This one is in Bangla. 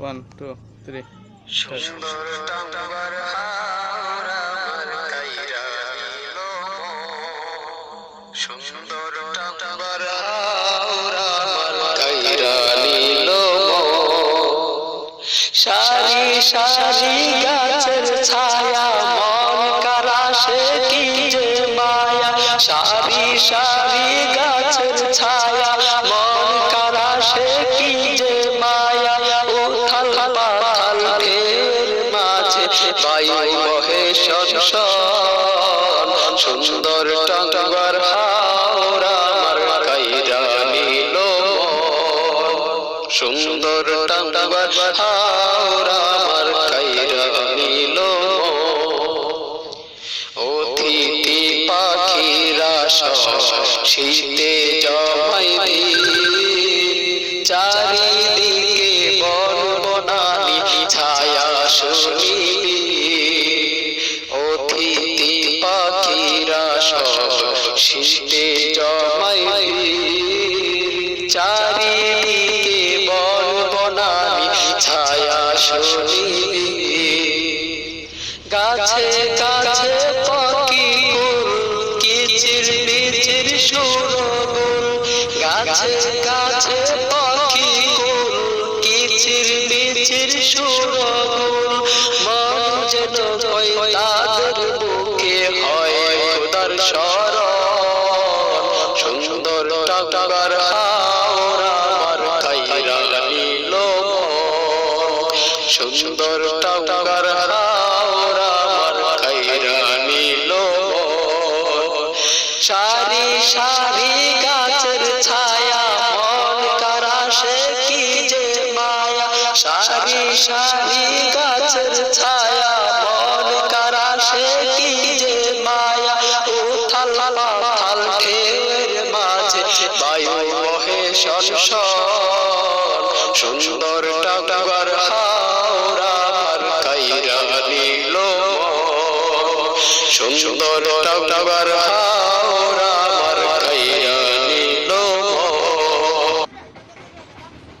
ওয়ান টু থ্রি সুন্দর সারি সারি গাছের ছায়া, মন কারা সে কি যে মায়া? সারি সারি বায়ু বহে শনশন সুন্দর টাঙ্গার হাওড়া আমার কাইরা নিল সুন্দর টাঙ্গার হাওড়া আমার কাইরা নিল অতিথি পাখিরা শীতে শীতে জমাই চারিদিকে ছায়া শুনি গাছে গাছে পাখি কুল কিচির মিচির সুরগুল গাছে গাছে পাখি কুল কিচির মিচির সুরগুল মন যেন কই তাদের বুকে হয় সুন্দর হাওড়া আমার কাইরা নিল সুন্দর টাকার আমার কাইরা নিল সারি সারি গাছের ছায়া মন কারা সে কি যে মায়া সারি সারি গাছের ছায়া মন কারা সে কি বায়ু মহে শনশন সুন্দর টাকার হাওরার কাইরা নীল সুন্দর টাকার হাওড়া